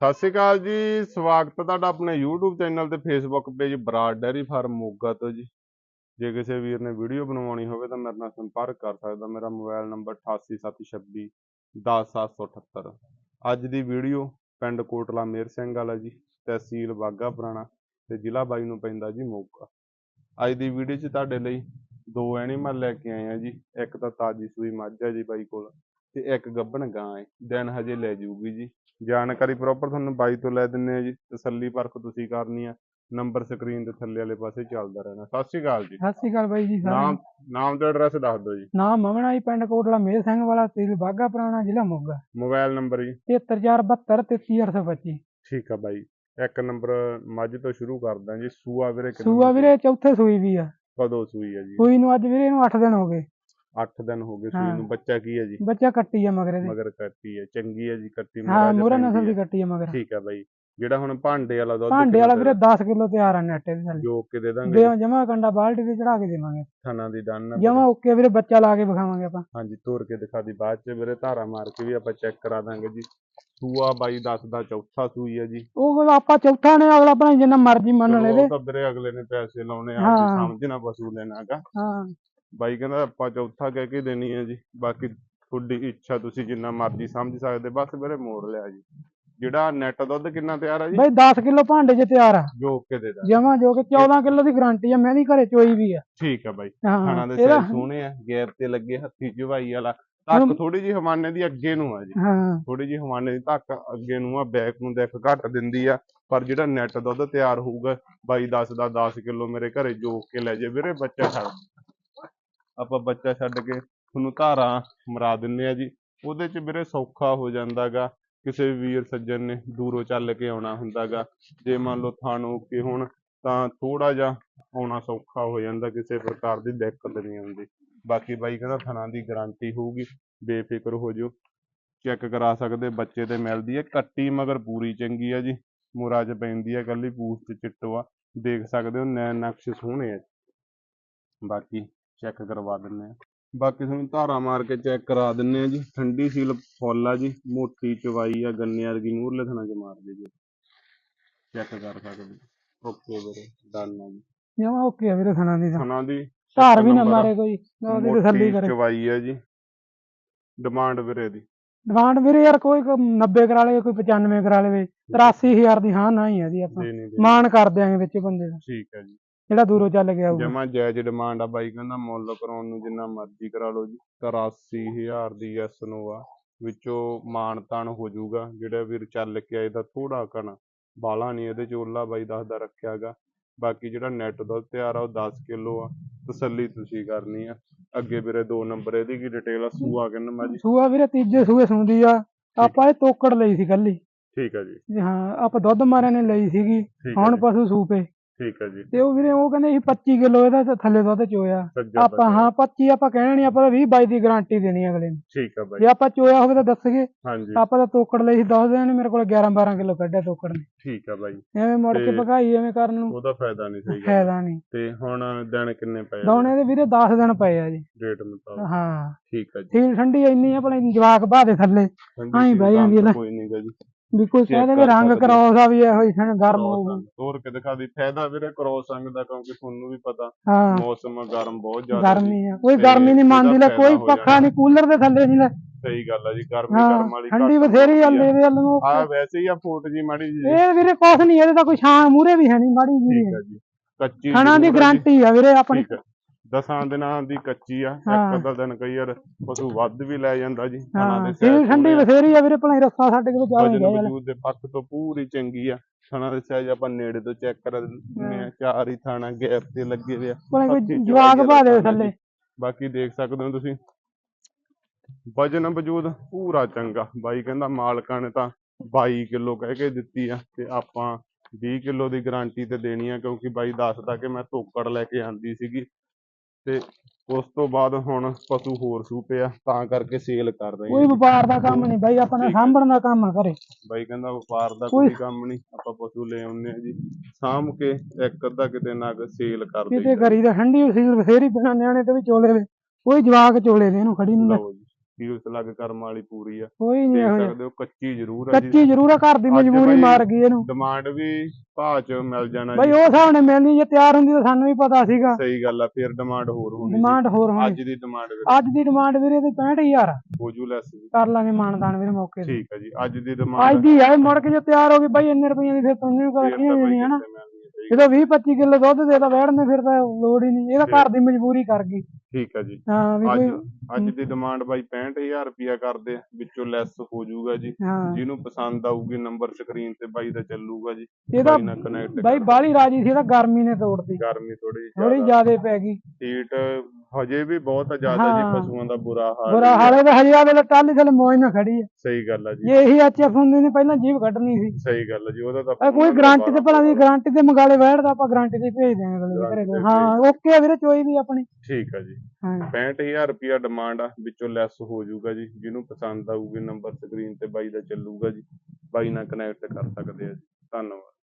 ਸਤਿ ਸ਼੍ਰੀ ਅਕਾਲ ਜੀ, ਸਵਾਗਤ ਹੈ ਤੁਹਾਡਾ ਆਪਣੇ YouTube ਚੈਨਲ ਤੇ Facebook page Brar dairy farm Moga ਤੋਂ ਜੀ। ਜੇ ਕਿਸੇ ਵੀਰ ਨੇ ਵੀਡੀਓ ਬਣਵਾਉਣੀ ਹੋਵੇ ਤਾਂ ਮੇਰੇ ਨਾਲ ਸੰਪਰਕ ਕਰ ਸਕਦਾ, ਮੇਰਾ ਮੋਬਾਈਲ ਨੰਬਰ 8876 10778 ਅੱਜ ਦੀ ਵੀਡੀਓ ਪਿੰਡ ਕੋਟਲਾ ਮੇਰ ਸਿੰਘ ਵਾਲਾ ਜੀ, ਤਹਿਸੀਲ ਬਾਗਾ ਪੁਰਾਣਾ ਤੇ ਜ਼ਿਲ੍ਹਾ ਬਾਈ ਨੂੰ ਪੈਂਦਾ ਜੀ ਮੋਗਾ। ਅੱਜ ਦੀ ਵੀਡੀਓ 'ਚ ਤੁਹਾਡੇ ਲਈ ਦੋ ਐਨੀਮਲ ਲੈ ਕੇ ਆਏ ਆ ਜੀ, ਇੱਕ ਤਾਂ ਤਾਜੀ ਸੂਈ ਮੱਝ ਹੈ ਜੀ ਬਾਈ ਕੋਲ। ਤੇ ਇੱਕ ਗੱਭਣ ਗਾਂ ਹੈ ਦਿਨ ਹਜੇ ਲੈ ਜਾਊਗੀ ਜੀ। ਜਾਣਕਾਰੀ ਪ੍ਰੋਪਰ ਤੁਹਾਨੂੰ ਬਾਈ ਤੋਂ ਲੈ ਦਿੰਨੇ ਆ ਜੀ। ਤਸੱਲੀ ਪਰਖ ਤੁਸੀਂ ਕਰਨੀ ਆ। ਨੰਬਰ ਸਕਰੀਨ ਦੇ ਥੱਲੇ ਵਾਲੇ ਪਾਸੇ ਚੱਲਦਾ ਰਹਿਣਾ। ਸਤਿ ਸ਼੍ਰੀ ਅਕਾਲ ਜੀ। ਸਤਿ ਸ਼੍ਰੀ ਅਕਾਲ ਬਾਈ ਜੀ ਸਾਰਿਆਂ ਨਾਮ ਨੂੰ। ਨਾਮ ਤੇ ਐਡਰੈਸ ਦੱਸ ਦਿਓ ਜੀ। ਨਾਮ ਮਮਣਾ ਜੀ ਪਿੰਡ ਕੋਟਲਾ ਮੇਰ ਸਿੰਘ ਵਾਲਾ ਤਹਿਸੀਲ ਬਾਗਾ ਪੁਰਾਣਾ ਜ਼ਿਲ੍ਹਾ ਮੋਗਾ। ਮੋਬਾਈਲ ਨੰਬਰ ਜੀ। 73472 33825 ਠੀਕ ਆ ਬਾਈ। ਇੱਕ ਨੰਬਰ ਮੱਝ ਤੋਂ ਸ਼ੁਰੂ ਕਰਦਾ ਜੀ। ਸੂਆ ਵੀਰੇ ਕਿੰਨੇ ਸੂਆ ਵੀਰੇ ਚੌਥੇ ਸੂਈ ਵੀ ਆ। ਕਦੋਂ ਸੂਈ ਆ ਜੀ? ਸੂਈ ਨੂੰ ਅੱਜ ਵੀਰੇ ਨੂੰ 8 ਦਿਨ ਹੋ ਗਏ। 8 ਦਿਨ ਹੋ ਗਏ ਸੂਈ ਹਾਂ। ਨੂੰ ਬੱਚਾ ਕੀ ਹੈ ਜੀ? ਬੱਚਾ ਕੱਟੀ ਆ ਮਗਰੇ ਦੇ। ਮਗਰ ਕੱਟੀ ਹੈ ਚੰਗੀ ਹੈ ਜੀ ਕੱਟੀ ਹਾਂ ਮੋਰਾ ਨਸਲ ਦੀ ਹੈ। ਕੱਟੀ ਆ ਮਗਰ। ਠੀਕ ਆ ਬਾਈ ਜਿਹੜਾ ਹੁਣ ਭਾਂਡੇ ਵਾਲਾ ਦੁੱਧ ਭਾਂਡੇ ਵਾਲਾ ਵੀਰੇ ਦਾ 10 ਕਿਲੋ ਤਿਆਰ ਆ ਨੈਟੇ ਦੇ ਥੱਲੇ। ਜੋ ਕੇ ਦੇ ਦਾਂਗੇ ਦੇ ਜਮਾ ਕੰਡਾ ਬਾਲਟੀ ਤੇ ਚੜਾ ਕੇ ਦੇਵਾਂਗੇ। ਥਣਾ ਦੀ ਦੰਨ ਜਮਾ ਓਕੇ ਵੀਰੇ ਬੱਚਾ ਲਾ ਕੇ ਵਿਖਾਵਾਂਗੇ ਆਪਾਂ। ਹਾਂਜੀ ਤੋਰ ਕੇ ਦਿਖਾ ਦੀ ਬਾਅਦ ਚ ਵੀਰੇ ਧਾਰਾ ਮਾਰ ਕੇ ਵੀ ਆਪਾਂ ਚੈੱਕ ਕਰਾ ਦਾਂਗੇ ਜੀ। ਸੂਆ ਬਾਈ ਦੱਸਦਾ ਚੌਥਾ ਸੂਈ ਹੈ ਜੀ। ਉਹ ਆਪਾਂ ਚੌਥਾ ਨੇ ਅਗਲਾ ਆਪਣਾ ਜਿੰਨਾ ਮਰਜ਼ੀ ਮੰਨ ਲੈਵੇ। ਉਹ ਤਾਂ ਵੀਰੇ ਅਗਲੇ ਨੇ ਪੈਸੇ ਲਾਉਣੇ ਆ ਹਾਂ। ਸਮਝਣਾ ਪਸ਼ੂ ਲੈਣਾਗਾ। ਹਾਂ। ਬਾਈ ਕਹਿੰਦਾ ਆਪਾਂ ਚੌਥਾ ਕਹਿ ਕੇ ਦੇਣੀ ਹੈ ਜੀ ਬਾਕੀ ਤੁਹਾਡੀ ਇੱਛਾ ਤੁਸੀਂ ਜਿੰਨਾ ਮਰਜ਼ੀ ਸਮਝ ਸਕਦੇ ਬਸ ਵੀਰੇ ਮੋੜ ਲਿਆ ਜੀ। ਜਿਹੜਾ ਨੈਟ ਦੁੱਧ ਕਿੰਨਾ ਤਿਆਰ ਹੈ ਜੀ? ਬਾਈ 10 ਕਿਲੋ ਭਾਂਡੇ 'ਚ ਤਿਆਰ ਆ। ਜੋ ਕੇ ਦੇ ਦਾਂ ਜਮਾ ਜੋ ਕਿ 14 ਕਿਲੋ ਦੀ ਗਾਰੰਟੀ ਆ ਮੈਂ ਵੀ ਘਰੇ ਚੋਈ ਵੀ ਆ। ਠੀਕ ਆ ਬਾਈ। ਖਾਣਾ ਦੇ ਸਾਈਜ਼ ਸੋਹਣੇ ਆ ਗੈਰ ਤੇ ਲੱਗੇ ਹੱਥੀ ਚਵਾਈ ਵਾਲਾ। ਧੱਕ ਥੋੜੀ ਜੀ ਹਮਾਨੇ ਦੀ ਅੱਗੇ ਨੂੰ ਆ ਜੀ। ਹਾਂ। ਥੋੜੀ ਜਿਹੀ ਹਵਾਨੇ ਦੀ ਧੱਕ ਅੱਗੇ ਨੂੰ ਆ ਬੈਕ ਨੂੰ ਦੇਖ ਘੱਟ ਦਿੰਦੀ ਆ। ਪਰ ਜਿਹੜਾ ਨੈਟ ਦੁੱਧ ਤਿਆਰ ਹੋਊਗਾ ਬਾਈ 10 ਦਾ 10 ਕਿਲੋ ਮੇਰੇ ਘਰੇ ਜੋਕ ਕੇ ਲੈ ਜੇ ਵੀਰੇ ਬੱਚਾ ਛੱਡ ਆਪਾਂ ਬੱਚਾ ਛੱਡ ਕੇ ਤੁਹਾਨੂੰ ਧਾਰਾਂ ਮਰਾ ਦਿੰਨੇ ਆ ਜੀ। ਉਹਦੇ ਚ ਵੀਰੇ ਸੌਖਾ ਹੋ ਜਾਂਦਾਗਾ ਕਿਸੇ ਵੀਰ ਸੱਜਣ ਨੇ ਦੂਰੋਂ ਚੱਲ ਕੇ ਆਉਣਾ ਹੁੰਦਾਗਾ ਜੇ ਮੰਨ ਲਓ ਥਾਣੋਂ ਕਿ ਹੋਣ, ਤਾਂ ਥੋੜਾ ਜਿਹਾ ਆਉਣਾ ਸੌਖਾ ਹੋ ਜਾਂਦਾ, ਕਿਸੇ ਪ੍ਰਕਾਰ ਦੀ ਦਿੱਕਤ ਨਹੀਂ ਆਉਂਦੀ। ਬਾਕੀ ਬਾਈ ਕਹਿੰਦਾ ਥਣਾ ਦੀ ਗਾਰੰਟੀ ਹੋਊਗੀ, ਬੇਫਿਕਰ ਹੋ ਜਾਓ। ਚੈੱਕ ਕਰਾ ਸਕਦੇ, ਬੱਚੇ ਤੇ ਮਿਲਦੀ ਹੈ। ਕੱਟੀ ਮਗਰ ਪੂਰੀ ਚੰਗੀ ਆ ਜੀ। ਮੁਰਾ ਚ ਪੈਂਦੀ ਹੈ, ਕੱਲੀ ਪੂਛ ਤੇ ਚਿੱਟੋ ਆ। ਦੇਖ ਸਕਦੇ ਹੋ, ਨੈਣ ਨਕਸ਼ ਸੋਹਣੇ ਆ ਬਾਕੀ ਚੈੱਕ ਕਰਵਾ ਦਿੰਨੇ ਆ ਬਾਕੀ ਤੁਹਾਨੂੰ ਧਾਰਾ ਮਾਰ ਕੇ ਚੈੱਕ ਕਰਾ ਦਿੰਨੇ ਆ ਜੀ। ਠੰਡੀ ਸੀਲ ਫੁੱਲ ਆ ਜੀ। ਮੋਟੀ ਚਵਾਈ ਆ ਗੰਨੇ ਵਰਗੀ ਨੂਰਲੇ ਥਣਾ ਚ ਮਾਰ ਦੇ ਜੀ। ਚੈੱਕ ਕਰ ਸਕਦੇ ਓਕੇ ਵੀਰੇ ਡਨ ਆ ਜੀ। ਜਮਾ ਓਕੇ ਆ ਵੀਰੇ ਥਣਾ ਦੀ ਤਾਂ। ਥਣਾ ਦੀ ਧਾਰ ਵੀ ਨਾ ਆ। ਮਾਰੇ ਕੋਈ। ਨਾ ਉਹਦੀ ਤਸੱਲੀ ਮੋਟੀ ਕਰੇ। ਚਵਾਈ ਹੈ ਜੀ। ਡਿਮਾਂਡ ਵੀਰੇ ਦੀ। ਡਿਮਾਂਡ ਵੀਰੇ ਯਾਰ ਕੋਈ ਕੋਈ 90 ਕਰਾ ਲਵੇ ਕੋਈ 95 ਕਰਾ ਲਵੇ। 83000 ਦੀ ਹਾਂ ਨਾ ਹੀ ਆ ਦੀ ਆਪਾਂ। ਦੇ ਮਾਨ ਕਰ ਦਿਆਂਗੇ ਵਿੱਚ ਬੰਦੇ ਦਾ। ਠੀਕ ਹੈ ਜੀ। ਜਿਹੜਾ ਦੂਰੋਂ ਚੱਲ ਕੇ ਆਊਗਾ ਜਮਾ ਜਾਇਜ਼ ਡਿਮਾਂਡ ਆ ਬਾਈ ਕਹਿੰਦਾ ਮੁੱਲ ਕਰਾਉਣ ਨੂੰ ਜਿੰਨਾ ਮਰਜ਼ੀ ਕਰਾ ਲਓ ਜੀ। 83000 ਦੀ ਐਸ ਨੋਵਾ ਵਿੱਚੋਂ ਤਾਣ ਹੋ ਜਾਊਗਾ। ਜਿਹੜਾ ਵੀਰ ਚੱਲ ਕੇ ਆਏ ਦਾ ਥੋੜਾ ਕਣ ਬਾਲਾ ਨਹੀਂ ਇਹਦੇ ਚ ਬਾਈ ਦੱਸਦਾ ਰੱਖਿਆਗਾ ਬਾਕੀ ਜਿਹੜਾ ਨੈਟ ਦੁੱਧ ਤਿਆਰ ਆ ਉਹ 10 ਕਿਲੋ ਆ। ਤਸੱਲੀ ਤੁਸੀਂ ਕਰਨੀ ਆ। ਅੱਗੇ ਵੀਰੇ ਦੋ ਨੰਬਰ ਇਹਦੀ ਕੀ ਡਿਟੇਲ ਆ? ਸੂਆ ਕਿੰਨਾ ਮਾ ਜੀ। ਸੂਆ ਵੀਰੇ ਤੀਜੇ ਸੂਏ ਸੁੰਦੀ ਆ। ਆਪਾਂ ਇਹ ਤੋਕੜ ਲਈ ਸੀ ਕੱਲੀ। ਠੀਕ ਹੈ ਜੀ। ਜੀ ਹਾਂ ਆਪਾਂ ਦੁੱਧ ਮਾਰਿਆਂ ਨੇ ਲਈ ਸੀਗੀ। ਹੁਣ ਪਸ਼ੂ ਸੂਪੇ। ਠੀਕ ਹੈ ਜੀ। ਤੇ ਉਹ ਵੀਰੇ ਉਹ ਕਹਿੰਦੇ ਸੀ 25 ਕਿਲੋ ਇਹਦਾ ਤਾਂ ਥੱਲੇ ਦੁੱਧ ਚੋਇਆ। ਸੱਜਾ ਆਪਾਂ ਹਾਂ 25 ਆਪਾਂ ਕਹਿਣਾ ਨਹੀਂ ਆਪਾਂ ਤਾਂ 20 22 ਦੀ ਗਾਰੰਟੀ ਦੇਣੀ ਅਗਲੇ ਨੂੰ। ਠੀਕ ਹੈ ਬਾਈ। ਜੇ ਆਪਾਂ ਚੋਇਆ ਹੋਵੇ ਤਾਂ ਦੱਸਗੇ। ਹਾਂਜੀ। ਆਪਾਂ ਤਾਂ ਤੋਕੜ ਲਈ ਸੀ ਦੱਸ ਨੇ ਮੇਰੇ ਕੋਲ 11 12 ਕਿਲੋ ਕੱਢਿਆ ਤੋਕੜ ਨੇ। ਠੀਕ ਹੈ ਬਾਈ। ਐਵੇਂ ਮੁੜ ਕੇ ਤੇ ਭਗਾਈ ਐਵੇਂ ਕਰਨ ਨੂੰ। ਉਹਦਾ ਫਾਇਦਾ ਨਹੀਂ ਸਹੀ ਗੱਲ। ਫਾਇਦਾ ਨਹੀਂ। ਤੇ ਹੁਣ ਦਿਨ ਕਿੰਨੇ ਪਏ ਦੋਨੇ ਦੇ ਵੀਰੇ 10 ਦਿਨ ਪਏ ਆ ਜੀ। ਰੇਟ ਮੁਤਾਬਕ। ਹਾਂ। ਠੀਕ ਹੈ ਜੀ। ਸੀਲ ਠੰਡੀ ਇੰਨੀ ਆ ਭਲੇ ਜਵਾਕ ਬਾਦੇ ਥੱਲੇ। ਹਾਂਜੀ, ਆਈਂ ਬਹਿ ਜਾਂਦੀ ਆ ਲੈ। ਕੋਈ ਨਹੀਂ ਗਾ ਜੀ। ਵੀ ਕੋਈ Check ਕਹਿੰਦੇ ਵੀ ਕਰ ਰੰਗ ਸਕਦੇ। ਕਰਾਉਸ ਆ ਵੀ ਇਹੋ ਹੀ ਸਣ ਗਰਮ ਅੰਗ। ਤੋਰ ਕੇ ਦਿਖਾ ਦੀ ਫਾਇਦਾ ਵੀਰੇ ਕ੍ਰੋਸ ਅੰਗ ਦਾ ਕਿਉਂਕਿ ਤੁਹਾਨੂੰ ਵੀ ਪਤਾ ਹਾਂ ਮੌਸਮ ਗਰਮ ਬਹੁਤ ਜ਼ਿਆਦਾ ਜੀ। ਗਰਮੀ ਆ ਕੋਈ ਤੇ ਗਰਮੀ ਨਹੀਂ ਇਹਦਾ ਮੰਨਦੀ ਲੈ ਫਾਇਦਾ ਕੋਈ ਹੋ ਪੱਖਾ ਜਾਣਾ। ਨਹੀਂ ਕੂਲਰ ਦੇ ਥੱਲੇ ਨਹੀਂ ਲੈ ਸਹੀ ਗੱਲ ਆ ਜੀ ਗਰਮੀ ਹਾਂ ਗਰਮ ਵਾਲੀ ਠੰਡੀ ਬਥੇਰੀ ਆ ਲੈਵੇ ਵੱਲ ਨੂੰ ਆ ਵੈਸੇ ਹੀ ਆ ਫੋਟ ਜੀ ਮਾੜੀ ਜੀ ਇਹ ਵੀਰੇ ਕੁਛ ਨਹੀਂ ਇਹਦੇ ਤਾਂ ਕੋਈ ਛਾਂ ਮੂਰੇ ਵੀ ਹੈ ਨਹੀਂ ਮਾੜੀ ਜੀ ਠੀਕ ਹੈ ਜੀ ਕੱਚੀ ਖਾਣਾ ਦੀ ਜ਼ਰੂਰ ਆ ਜੀ। ਗਾਰੰਟੀ ਆ ਵੀਰੇ ਆਪਣੀ ਠੀਕ ਦਸਾਂ ਦਿਨਾਂ ਦੀ ਕੱਚੀ ਆ ਹਾਂ। ਇੱਕ ਅੱਧਾ ਦਿਨ ਕਈ ਵਾਰ ਪਸ਼ੂ ਵੱਧ ਵੀ ਲੈ ਜਾਂਦਾ ਜੀ ਹਾਂ ਦੇ ਠੰਡੀ। ਬਥੇਰੀ ਆ ਵੀਰੇ ਭਲਾ ਹੀ ਰੱਸਾ ਸਾਡੇ ਕੋਲ ਚਾਹ ਵਜਨ ਨਹੀਂ ਵਜੂਦ ਦੇ ਪੱਖ ਤੋਂ ਪੂਰੀ ਚੰਗੀ ਆ। ਥਾਣਾ ਦੇ ਸਾਈਜ਼ ਆਪਾਂ ਨੇੜੇ ਤੋਂ ਚੈੱਕ ਕਰ ਦਿੰਦੇ ਆ ਚਾਰ ਹੀ ਥਾਣਾ ਗੈਪ ਤੇ ਲੱਗੇ ਹੋਏ ਆ ਕੋਈ ਜਵਾਕ ਬਾ ਦੇ ਥੱਲੇ। ਜੀ। ਬਾਕੀ ਦੇਖ ਸਕਦੇ ਹੋ ਤੁਸੀਂ। ਵਜਨ ਵਜੂਦ ਪੂਰਾ ਚੰਗਾ। ਬਾਈ ਕਹਿੰਦਾ ਮਾਲਕਾਂ ਨੇ ਤਾਂ 22 ਕਿਲੋ ਕਹਿ ਕੇ ਦਿੱਤੀ ਆ ਤੇ ਆਪਾਂ 20 ਕਿਲੋ ਦੀ ਗਾਰੰਟੀ ਤੇ ਦੇਣੀ ਆ ਕਿਉਂਕਿ ਬਾਈ ਦੱਸਦਾ ਕਿ ਮੈਂ ਧੋਕੜ ਲੈ ਕੇ ਆਂਦੀ ਸੀਗੀ। ਤੇ ਉਸ ਤੋਂ ਬਾਅਦ ਹੁਣ ਪਸ਼ੂ ਹੋਰ ਸੂਪੇ ਆ ਤਾਂ ਕਰਕੇ ਸੇਲ ਕਰ ਰਹੇ ਕੋਈ ਵਪਾਰ ਦਾ ਕੰਮ ਨਹੀਂ ਬਾਈ ਆਪਣਾ। ਸਾਂਭਣ ਦਾ ਕੰਮ ਆ ਘਰੇ। ਬਾਈ ਕਹਿੰਦਾ ਵਪਾਰ ਦਾ ਕੋਈ- ਕੋਈ ਕੰਮ ਨਹੀਂ ਆਪਾਂ ਪਸ਼ੂ ਲੈ ਆਉਂਦੇ ਆ ਜੀ। ਸਾਂਭ ਕੇ ਇੱਕ ਅੱਧਾ ਕਿਤੇ ਨਾ ਸੇਲ ਕਰ ਕਿਤੇ ਦਈਦਾ ਕਰੀ ਦਾ ਠੰਡੀ ਸੀਲ ਬਥੇਰੀ ਬਿਨਾਂ ਨਿਆਣੇ ਤੇ ਵੀ ਚੋਲੇ ਵੇ ਕੋਈ ਜਵਾਕ ਚੋਲੇ ਦੇ ਇਹਨੂੰ ਖੜੀ ਨੂੰ ਲੈ। ਲਓ ਜੀ। ਸੀਲ ਸਲੱਗ ਕਰਮ ਵਾਲੀ ਪੂਰੀ ਆ। ਕੋਈ ਨਹੀਂ ਦੇਖ ਇਹੋ ਸਕਦੇ ਹੋ ਕੱਚੀ ਜ਼ਰੂਰ ਆ ਜੀ। ਕੱਚੀ ਜ਼ਰੂਰ ਆ ਘਰ ਦੀ ਅੱਜ ਮਜਬੂਰੀ ਬਾਈ ਮਾਰ ਗਈ ਇਹਨੂੰ। ਡਿਮਾਂਡ ਵੀ ਭਾਅ ਚ ਮਿਲ ਜਾਣਾ ਬਈ ਜੀ। ਉਹ ਹਿਸਾਬ ਨਾਲ ਮਿਲਣੀ ਜੇ ਤਿਆਰ ਹੁੰਦੀ ਤਾਂ ਸਾਨੂੰ ਵੀ ਪਤਾ ਸੀਗਾ। ਸਹੀ ਗੱਲ ਆ ਫਿਰ ਡਿਮਾਂਡ ਹੋਰ ਹੋਣੀ ਜੀ। ਡਿਮਾਂਡ ਹੋਰ ਹੋਣੀ। ਅੱਜ ਦੀ ਡਿਮਾਂਡ ਅੱਜ ਦੀ ਡਿਮਾਂਡ ਵੀਰੇ ਦੀ 65000 ਆ ਹੋ ਜੂ ਲੈਸ ਜੀ। ਕਰ ਲਾਂਗੇ ਮਾਨਦਾਨ ਵੀਰੇ ਮੌਕੇ ਤੇ। ਠੀਕ ਹੈ ਜੀ ਅੱਜ ਦੀ ਅੱਜ ਡਿਮਾਂਡ ਦੀ ਹੈ ਮੁੜ ਕੇ ਜੇ ਤਿਆਰ ਹੋ ਗਈ ਬਾਈ ਇੰਨੇ ਰੁਪਈਆਂ ਦੀ ਫਿਰ ਤੁਹਾਨੂੰ ਵੀ ਪਤਾ ਕੀ ਹੈ ਨਾ। ਮਿਲਣੀ ਹੈ, ਸਹੀ ਜਦੋਂ 20 25 ਕਿਲੋ ਦੁੱਧ ਦੇ ਤਾਂ ਵੜਨੇ ਫਿਰ ਤਾਂ ਲੋੜ ਹੀ ਨਹੀਂ। ਇਹਦਾ ਘਰ ਦੀ ਮਜਬੂਰੀ ਕਰ ਗਈ। ਠੀਕ ਹੈ ਜੀ। ਹਾਂ ਵੀ ਅੱਜ ਕੋਈ ਅੱਜ ਦੀ ਡਿਮਾਂਡ ਬਾਈ 65000 ਰੁਪਿਆ ਕਰਦੇ ਆ ਵਿੱਚੋਂ ਲੈਸ ਹੋ ਜਾਊਗਾ ਜੀ। ਹਾਂ। ਜਿਹਨੂੰ ਪਸੰਦ ਆਊਗੀ ਨੰਬਰ ਸਕਰੀਨ ਤੇ ਬਾਈ ਦਾ ਚੱਲੂਗਾ ਜੀ। ਇਹਦਾ ਬਾਈ ਨਾਲ ਕਨੈਕਟ ਬਾਈ ਬਾਲੀ ਰਾਜੀ ਸੀ ਇਹਦਾ ਗਰਮੀ ਨੇ ਤੋੜਦੀ ਗਰਮੀ ਥੋੜੀ ਥੋੜੀ ਜ਼ਿਆਦੇ। ਪੈ ਗਈ। ਹੀਟ ਹਜੇ ਵੀ ਬਹੁਤ ਜ਼ਿਆਦਾ ਜੀ ਹਾਂ। ਪਸ਼ੂਆਂ ਦਾ ਬੁਰਾ ਹਾਲ ਬੁਰਾ ਹੈ। ਹਾਲੇ ਤਾਂ ਹਜੇ ਆ ਵੇਲੇ ਟਾਲੀ ਥਲੇ ਮੌਜ ਨਾਲ ਖੜੀ ਹੈ। ਸਹੀ ਗੱਲ ਹੈ ਜੀ। ਜੇ ਇਹੀ ਐਚਐਫ ਹੁੰਦੀ ਨੇ ਪਹਿਲਾਂ ਜੀਭ ਕੱਢਣੀ ਸੀ। ਸਹੀ ਗੱਲ ਹੈ ਜੀ ਉਹਦਾ ਤਾਂ ਇਹ ਕੋਈ ਗਾਰੰਟੀ ਤੇ ਭਲਾ ਦੀ ਗਾਰੰਟੀ ਤੇ ਮੰਗਾਲੇ ਬੈਠਦਾ ਆਪਾਂ ਗਾਰੰਟੀ ਤੇ ਭੇਜ ਦਿਆਂਗੇ ਅਗਲੇ ਦੇ ਘਰੇ। ਹਾਂ ਓਕੇ ਆ ਵੀਰੇ ਚੋਈ ਵੀ ਆਪਣੀ। ਠੀਕ ਹੈ ਜੀ। ਹਾਂ। 65000 ਰੁਪਿਆ ਡਿਮਾਂਡ ਆ ਵਿੱਚੋਂ ਲੈਸ ਹੋ ਜਾਊਗਾ ਜੀ। ਜਿਹਨੂੰ ਪਸੰਦ ਆਊਗੀ ਨੰਬਰ ਸਕਰੀਨ ਤੇ ਬਾਈ ਦਾ ਚੱਲੂਗਾ ਜੀ। ਬਾਈ ਨਾਲ ਕਨੈਕਟ ਕਰ ਸਕਦੇ ਆ ਜੀ। ਧੰਨਵਾਦ।